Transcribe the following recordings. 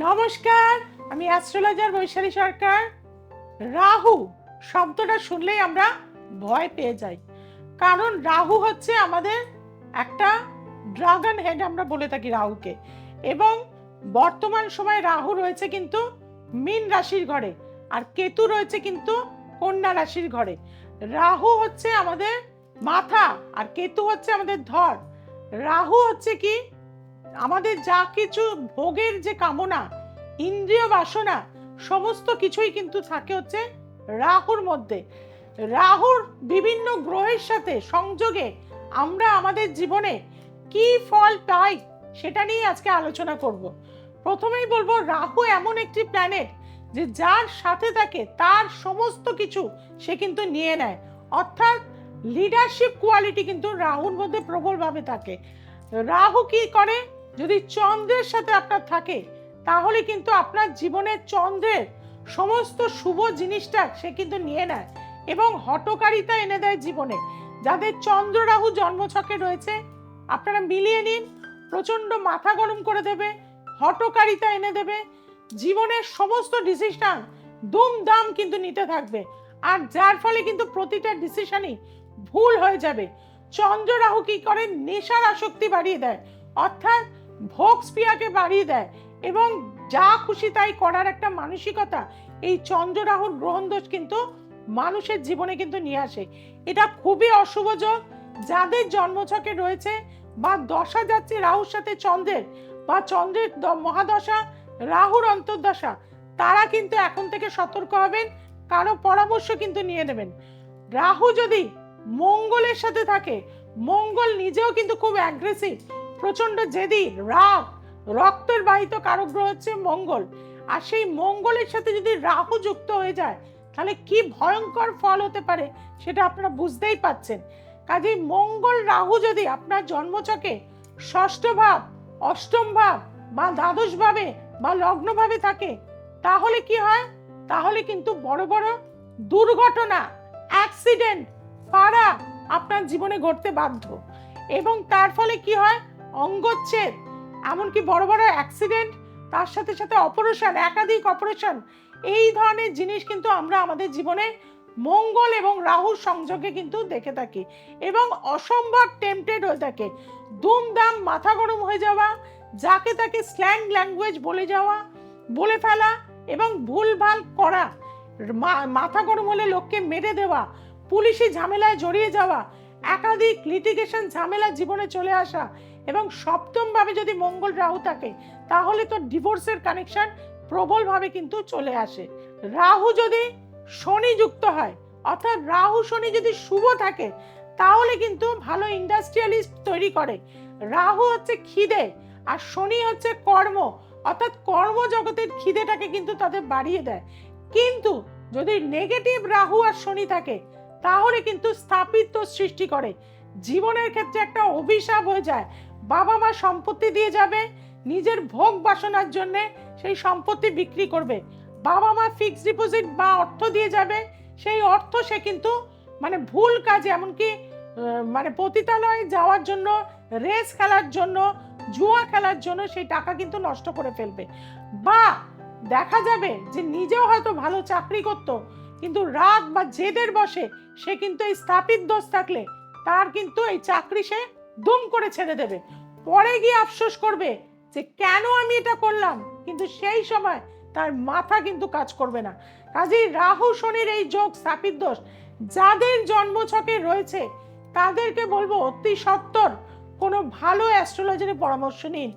নমস্কার, আমি অ্যাস্ট্রোলজার বৈশালী সরকার। রাহু শব্দটা শুনলেই আমরা ভয় পেয়ে যাই। কারণ রাহু হচ্ছে আমাদের একটা ড্রাগন হেড আমরা বলে থাকি রাহুকে। এবং বর্তমান সময় রাহু রয়েছে কিন্তু মীন রাশির ঘরে আর কেতু রয়েছে কিন্তু কন্যা রাশির ঘরে। রাহু হচ্ছে আমাদের মাথা আর কেতু হচ্ছে আমাদের ধর রাহু হচ্ছে কি আমাদের যা কিছু ভোগের যে কামনা, ইন্দ্রিয় বাসনা, সমস্ত কিছুই কিন্তু থাকে হচ্ছে রাহুর মধ্যে। রাহুর বিভিন্ন গ্রহের সাথে সংযোগে আমরা আমাদের জীবনে কি ফল পাই সেটা নিয়ে আজকে আলোচনা করব। প্রথমেই বলব, রাহু এমন একটি প্ল্যানেট যে যার সাথে থাকে তার সমস্ত কিছু সে কিন্তু নিয়ে নেয়। অর্থাৎ লিডারশিপ কোয়ালিটি কিন্তু রাহুর মধ্যে প্রবলভাবে থাকে। রাহু কি করে? যদি চন্দ্রের সাথে আপনার থাকে, তাহলে কিন্তু আপনার জীবনের চন্দ্রের সমস্ত শুভ জিনিসটা সে কিন্তু নিয়ে নেয় এবং হটকারিতা এনে দেয় জীবনে। যাদের চন্দ্র রাহু জন্মছকে রয়েছে, আপনারা মিলিয়ে নিন প্রচণ্ড মাথা গরম করে দেবে, হটকারিতা এনে দেবে, জীবনের সমস্ত ডিসিশন দুমদাম কিন্তু নিতে থাকবে। আর যার ফলে কিন্তু প্রতিটা ডিসিশনই ভুল হয়ে যাবে। চন্দ্র রাহু কি করে? নেশার আসক্তি বাড়িয়ে দেয়। অর্থাৎ ভোগ স্পিয়াকে বাড়িয়ে দেয় এবং যা খুশি তাই করার একটা মানসিকতা এই চন্দ্র রাহুর গ্রহণ দোষ কিন্তু মানুষের জীবনে কিন্তু নিয়ে আসে। এটা খুবই অশুভ যোগ। যাদের জন্মছকে রয়েছে বা দশা যাচ্ছে রাহুর সাথে চন্দ্রের বা চন্দ্রের মহাদশা, রাহুর অন্তর্দশা, তারা কিন্তু এখন থেকে সতর্ক হবেন, কারও পরামর্শ কিন্তু নিয়ে নেবেন। রাহু যদি মঙ্গলের সাথে থাকে, মঙ্গল নিজেও কিন্তু খুব অ্যাগ্রেসিভ প্রচণ্ড জেদি, রাগ। রক্তের বাহিত কারক গ্রহ হচ্ছে মঙ্গল। আর সেই মঙ্গলের সাথে যদি রাহু যুক্ত হয়ে যায়, তাহলে কি ভয়ঙ্কর ফল হতে পারে সেটা আপনারা বুঝতেই পাচ্ছেন। কাজেই মঙ্গল রাহু যদি আপনার জন্মচকে ষষ্ঠ ভাব, অষ্টম ভাব বা দ্বাদশ ভাবে বা লগ্ন ভাবে থাকে, তাহলে কি হয়? তাহলে কিন্তু বড় বড় দুর্ঘটনা, অ্যাক্সিডেন্ট ফাড়া আপনার জীবনে ঘটতে বাধ্য। এবং তার ফলে কি হয়? অঙ্গচ্ছেদ, এমনকি বড় বড় অ্যাক্সিডেন্ট তার সাথে সাথে অপারেশন একাধিক অপারেশন এই ধরনের জিনিস কিন্তু আমরা আমাদের জীবনে মঙ্গল এবং রাহুর সংযোগে কিন্তু দেখে থাকি এবং অসম্ভব টেম্পটেড হয়ে থাকে। দুমদাম মাথা গরম হয়ে যাওয়া, যাকে তাকে স্ল্যাং ল্যাঙ্গুয়েজ বলে যাওয়া, বলে ফেলা এবং ভুলভাল করা মাথা গরম হলে লোককে মেরে দেওয়া, পুলিশি ঝামেলায় জড়িয়ে যাওয়া, একাধিক লিটিগেশন ঝামেলা জীবনে চলে আসা এবং সপ্তমভাবে যদি মঙ্গল রাহু থাকে, তাহলে তো ডিভোর্সের কানেকশন প্রবলভাবে কিন্তু চলে আসে। রাহু যদি শনি যুক্ত হয়, অর্থাৎ রাহু শনি যদি শুভ থাকে, তাহলে কিন্তু ভালো ইন্ডাস্ট্রিয়ালিস্ট তৈরি করে। রাহু হচ্ছে খিদে, আর শনি হচ্ছে কর্ম, অর্থাৎ কর্মজগতের খিদেটাকে কিন্তু তাদের বাড়িয়ে দেয়। কিন্তু যদি নেগেটিভ রাহু আর শনি থাকে, তাহলে কিন্তু স্থাপিত্ব সৃষ্টি করে। জীবনের ক্ষেত্রে একটা অভিশাপ হয়ে যায় বাবা মা সম্পত্তি দিয়ে যাবে, নিজের ভোগ বাসনার জন্য সেই সম্পত্তি বিক্রি করবে। বাবা মা ফিক্সড ডিপোজিট বা অর্থ দিয়ে যাবে, সেই অর্থ সে কিন্তু মানে ভুল কাজে, এমনকি মানে পতিতালয়ে যাওয়ার জন্য, রেস খেলার জন্য, জুয়া খেলার জন্য সেই টাকা কিন্তু নষ্ট করে ফেলবে। বা দেখা যাবে যে নিজেও হয়তো ভালো চাকরি করতো, কিন্তু রাগ বা জেদের বসে সে কিন্তু এই স্থাপিত দোষ থাকলে তার কিন্তু এই চাকরি সে দুম করে ছেড়ে দেবে। পরে গিয়ে আফসোস করবে যে কেন আমি এটা করলাম। কিন্তু সেই সময় তার মাথা কিন্তু কাজ করবে না। কাজেই রাহু শনির এই যোগ স্থাপিত দোষ যাদের জন্মছকে রয়েছে, তাদেরকে বলব অতি সত্তর কোনো ভালো অ্যাস্ট্রোলজারের পরামর্শ নিন।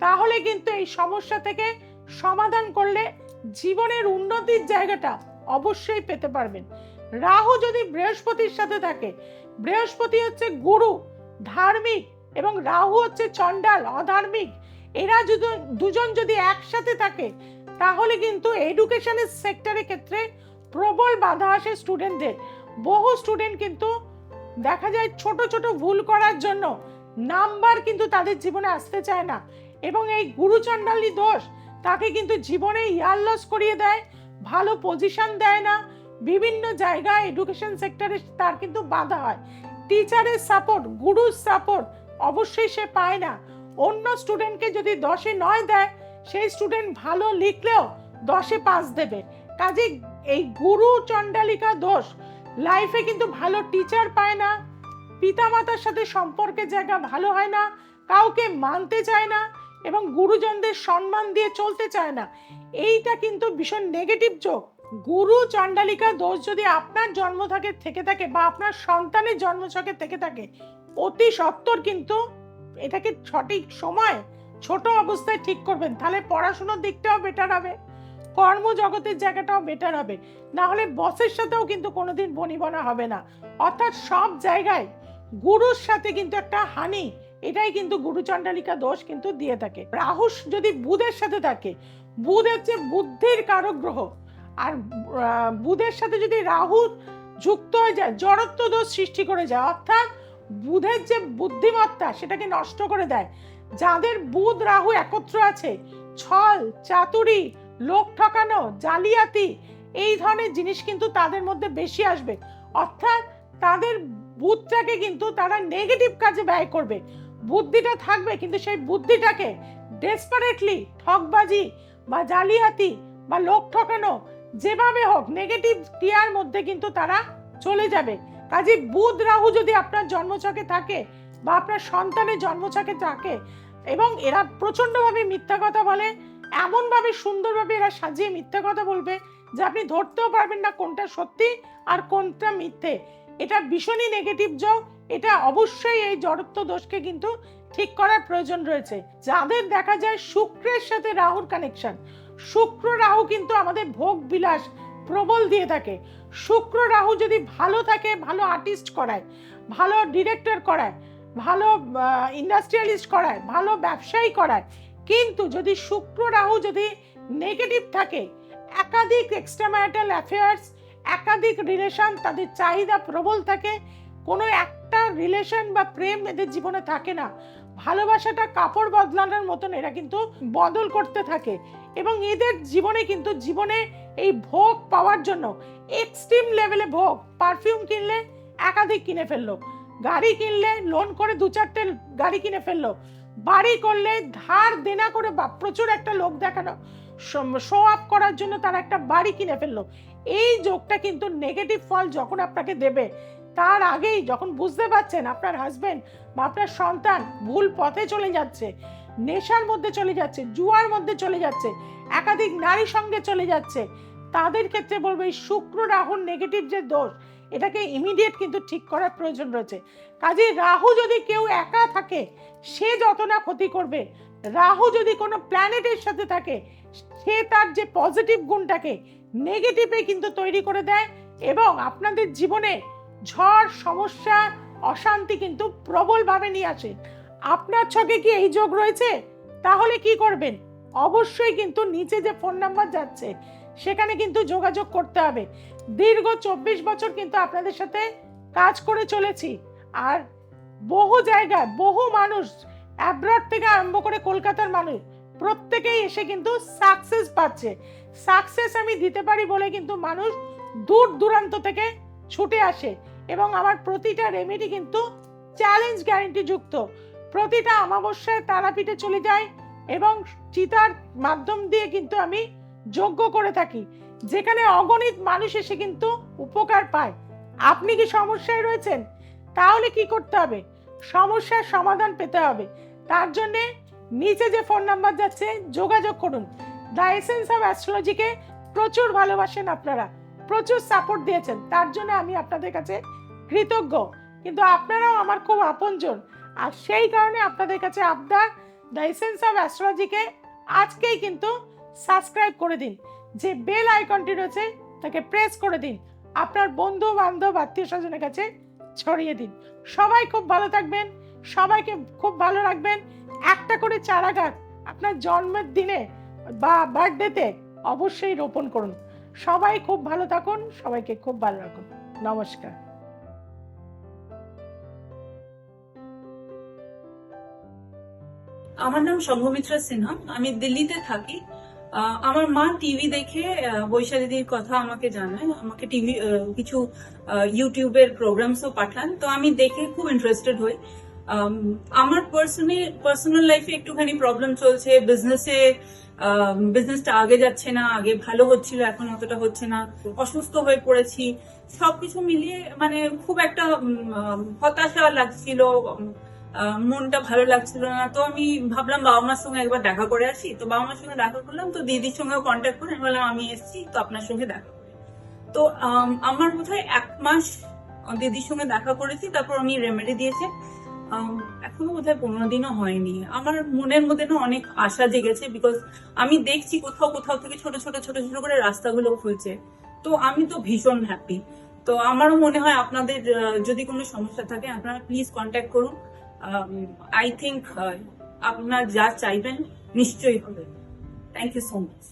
তাহলে কিন্তু এই সমস্যা থেকে সমাধান করলে জীবনের উন্নতির জায়গাটা অবশ্যই পেতে পারবেন। রাহু যদি বৃহস্পতির সাথে থাকে, বৃহস্পতি হচ্ছে গুরু। ধার্মিক এবং রাহু হচ্ছে চণ্ডাল, অধার্মিক। এরা দুজন যদি একসাথে থাকে, তাহলে কিন্তু এডুকেশনের সেক্টরের ক্ষেত্রে প্রবল বাধা আসে স্টুডেন্টদের বহু স্টুডেন্ট কিন্তু দেখা যায় ছোট ছোট ভুল করার জন্য নাম্বার কিন্তু তাদের জীবনে আসতে চায় না। এবং এই গুরুচণ্ডালী দোষ, তাকে কিন্তু জীবনে ইয়ার লস করিয়ে দেয়, ভালো পজিশন দেয় না। বিভিন্ন জায়গায় এডুকেশন সেক্টরে তার কিন্তু বাধা হয়। টিচারের সাপোর্ট, গুরুর সাপোর্ট অবশ্যই সে পায় না। অন্য স্টুডেন্টকে যদি দশে নয় দেয়, সেই স্টুডেন্ট ভালো লিখলেও দশে পাস দেবে। কাজে এই গুরু চণ্ডালিকা দোষ লাইফে কিন্তু ভালো টিচার পায় না। পিতামাতার সাথে সম্পর্কের জায়গা ভালো হয় না, কাউকে মানতে চায় না এবং গুরুজনদের সম্মান দিয়ে চলতে চায় না। এইটা কিন্তু ভীষণ নেগেটিভ যোগ। গুরু চণ্ডালিকা দোষ যদি আপনার জন্ম থাকে, থেকে থাকে বা আপনার সন্তানের জন্ম ছকে থেকে থাকে, অতি সত্বর কিন্তু এটাকে সঠিক সময় ছোট অবস্থায় ঠিক করবেন। তাহলে পড়াশোনার দিকটাও বেটার হবে, কর্মজগতের জায়গাটাও বেটার হবে। না হলে বসের সাথেও কিন্তু কোনোদিন বনিবনা হবে না। অর্থাৎ সব জায়গায় গুরুর সাথে কিন্তু একটা হানি, এটাই কিন্তু গুরু গুরুচণ্ডালিকা দোষ কিন্তু দিয়ে থাকে। রাহুস যদি বুধের সাথে থাকে বুধ হচ্ছে বুদ্ধির কারক গ্রহ আর বুধের সাথে যদি রাহু যুক্ত হয়ে যায়, জড়ত্ব দোষ সৃষ্টি করে যায়, অর্থাৎ বুধের যে বুদ্ধিমত্তা সেটাকে নষ্ট করে দেয়, যাদের বুধ রাহু একত্র আছে, ছল, চাতুরি, লোক ঠকানো, জালিয়াতি, এই ধরনের জিনিস কিন্তু তাদের মধ্যে বেশি আসবে। অর্থাৎ তাদের বুদ্ধিটাকে কিন্তু তারা নেগেটিভ কাজে ব্যয় করবে। বুদ্ধিটা থাকবে, কিন্তু সেই বুদ্ধিটাকে ডেসপারেটলি ঠকবাজি বা জালিয়াতি বা লোক ঠকানো যেভাবে হোক নেগেটিভ ক্রিয়ার মধ্যে কিন্তু তারা চলে যাবে। কাজে বুধ রাহু যদি আপনার জন্মছকে থাকে বা আপনার সন্তানের জন্মছকে থাকে এবং এরা প্রচণ্ডভাবে মিথ্যা কথা বলে, এমনভাবে সুন্দরভাবে এরা সাজিয়ে মিথ্যা কথা বলবে যে আপনি ধরতেও পারবেন না কোনটা সত্যি আর কোনটা মিথ্যে। এটা ভীষণই নেগেটিভ যোগ। এটা অবশ্যই এই জড়ত্ব দোষকে কিন্তু ঠিক করার প্রয়োজন রয়েছে। যাদের দেখা যায় শুক্রের সাথে রাহুর কানেকশন শুক্র রাহু কিন্তু আমাদের ভোগ বিলাস প্রবল দিয়ে থাকে। শুক্র রাহু যদি ভালো থাকে, ভালো আর্টিস্ট করায়, ভালো ডিরেক্টর করায়, ভালো ইন্ডাস্ট্রিয়ালিস্ট করায়, ভালো ব্যবসায়ী করায়, কিন্তু যদি শুক্র রাহু যদি নেগেটিভ থাকে, একাধিক এক্সট্রা ম্যারিটাল অ্যাফেয়ার্স একাধিক রিলেশন তাদের চাহিদা প্রবল থাকে, কোনো একটা রিলেশন বা প্রেম এদের জীবনে থাকে না। ভালোবাসাটা কাপড় বদলানোর মতন এরা কিন্তু বদল করতে থাকে এবং এদের জীবনে কিন্তু জীবনে এই ভোগ পাওয়ার জন্য এক্সট্রিম লেভেলে ভোগ পারফিউম কিনলে একাধিক কিনে ফেলল, গাড়ি কিনলে লোন করে দু চারটে গাড়ি কিনে ফেলল, বাড়ি করলে ধার দেনা করে প্রচুর একটা লোক দেখানো শো আপ করার জন্য তারা একটা বাড়ি কিনে ফেলল, এই যোগটা কিন্তু নেগেটিভ ফল যখন আপনাকে দেবে তার আগেই যখন বুঝতে পারছেন আপনার হাজবেন্ড বা আপনার সন্তান ভুল পথে চলে যাচ্ছে, নেশার মধ্যে চলে যাচ্ছে, জুয়ার মধ্যে চলে যাচ্ছে, একাধিক নারী সঙ্গে চলে যাচ্ছে, তাদের ক্ষেত্রে বলব এই শুক্র রাহুর নেগেটিভ যে দোষ, এটাকে ইমিডিয়েট কিন্তু ঠিক করার প্রয়োজন রয়েছে। কাজে রাহু যদি কেউ একা থাকে, সে যত না ক্ষতি করবে, রাহু যদি কোনো প্ল্যানেটের সাথে থাকে, সে তার যে পজিটিভ গুণটাকে নেগেটিভে কিন্তু তৈরি করে দেয় এবং আপনাদের জীবনে ঝড়, সমস্যা, অশান্তি কিন্তু প্রবলভাবে নিয়ে আসে। আপনার ছকে কি এই যোগ রয়েছে? তাহলে কি করবেন? অবশ্যই কিন্তু নিচে যে ফোন নাম্বার যাচ্ছে, সেখানে কিন্তু যোগাযোগ করতে হবে। দীর্ঘ চব্বিশ বছর কিন্তু আপনাদের সাথে কাজ করে চলেছি। আর বহু জায়গায়, বহু মানুষ অ্যাব্রড থেকে আরম্ভ করে কলকাতার মানুষ, প্রত্যেকেই এসে কিন্তু সাকসেস পাচ্ছে। সাকসেস আমি দিতে পারি বলে কিন্তু মানুষ দূর দূরান্ত থেকে ছুটে আসে। এবং আমার প্রতিটা রেমেডি কিন্তু চ্যালেঞ্জ গ্যারেন্টি যুক্ত। প্রতিটা অমাবস্যায় তারাপীঠে চলে যায় এবং চিতার মাধ্যম দিয়ে কিন্তু আমি যোগ্য করে থাকি, যেখানে অগণিত মানুষ এসে কিন্তু উপকার পায়। আপনি কি সমস্যায় রয়েছেন? তাহলে কি করতে হবে? সমস্যার সমাধান পেতে হবে। তার জন্যে নিচে যে ফোন নাম্বার যাচ্ছে, যোগাযোগ করুন। দ্য এসেন্স অফ অ্যাস্ট্রোলজিকে প্রচুর ভালোবাসেন আপনারা। প্রচুর সাপোর্ট দিয়েছেন। তার জন্য আমি আপনাদের কাছে কৃতজ্ঞ। কিন্তু আপনারাও আমার খুব আপনজন। আর সেই কারণে আপনাদের কাছে আবদার, দ্য এসেন্স অফ অ্যাস্ট্রোলজিকে আজকেই কিন্তু সাবস্ক্রাইব করে দিন। যে বেল আইকনটি রয়েছে, তাকে প্রেস করে দিন। আপনার বন্ধু বান্ধব আত্মীয় স্বজনের কাছে ছড়িয়ে দিন। সবাই খুব ভালো থাকবেন, সবাইকে খুব ভালো রাখবেন। একটা করে চারা গাছ আপনার জন্মের দিনে বা বার্থডেতে অবশ্যই রোপণ করুন। সবাই খুব ভালো থাকুন, সবাইকে খুব ভালো রাখুন। নমস্কার। আমার নাম সম্ভমিত্রা সিনহা। আমি দিল্লিতে থাকি। আমার মা টিভি দেখে বৈশালীদির কথা আমাকে জানায়। আমাকে টিভি কিছু ইউটিউবের প্রোগ্রামসও পাঠান। তো আমি দেখে খুব ইন্টারেস্টেড হই। আমার পার্সোনালি পার্সোনাল লাইফে একটুখানি প্রবলেম চলছে। বিজনেসে বিজনেসটা আগে যাচ্ছে না, আগে ভালো হচ্ছিল, এখন অতটা হচ্ছে না। অসুস্থ হয়ে পড়েছি। সবকিছু মিলিয়ে মানে খুব একটা হতাশা লাগছিল। মনটা ভালো লাগছিল না। তো আমি ভাবলাম বাবা মার সঙ্গে একবার দেখা করে আসি। তো বাবা মার সঙ্গে দেখা করলাম তো দিদির সঙ্গে কন্ট্যাক্ট করে আমি বললাম আমি এসেছি তো আপনার সঙ্গে দেখা তো আম, আমার বোধহয় এক মাস দিদির সঙ্গে দেখা করেছি তারপর আমি রেমেডি দিয়েছি। এখনও বোধহয় পনেরো দিনও হয়নি। আমার মনের মধ্যে না অনেক আশা জেগেছে বিকজ আমি দেখছি কোথাও কোথাও থেকে ছোট ছোট ছোট ছোট করে রাস্তাগুলো খুলছে। তো আমি তো ভীষণ হ্যাপি তো আমারও মনে হয় আপনাদের যদি কোনো সমস্যা থাকে আপনারা প্লিজ কন্ট্যাক্ট করুন। আই থিঙ্ক আপনার যা চাইবেন নিশ্চয়ই হবে। Thank you so much